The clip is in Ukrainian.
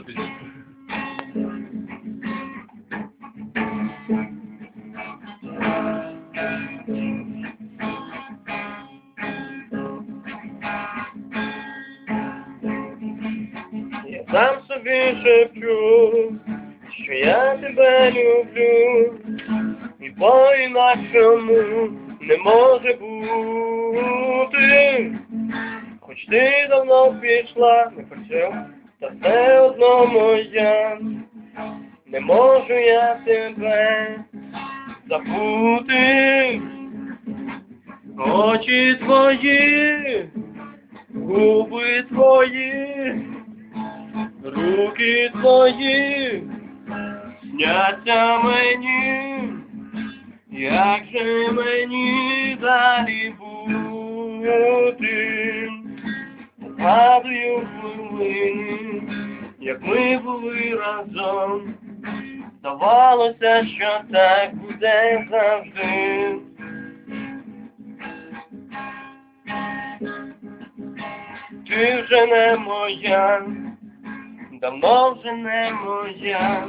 до. Я сам собі шепчу, що я тебе люблю, і по інакшому не може бути. Хоч ти давно пішла, не причем та все одно моя, не можу я тебе забути. Очі твої, губи твої, руки твої, сняться мені, як же мені далі бути, Згадую хвилини, як ми були разом, здавалося, що так буде завжди. Ти вже не моя, давно вже не моя.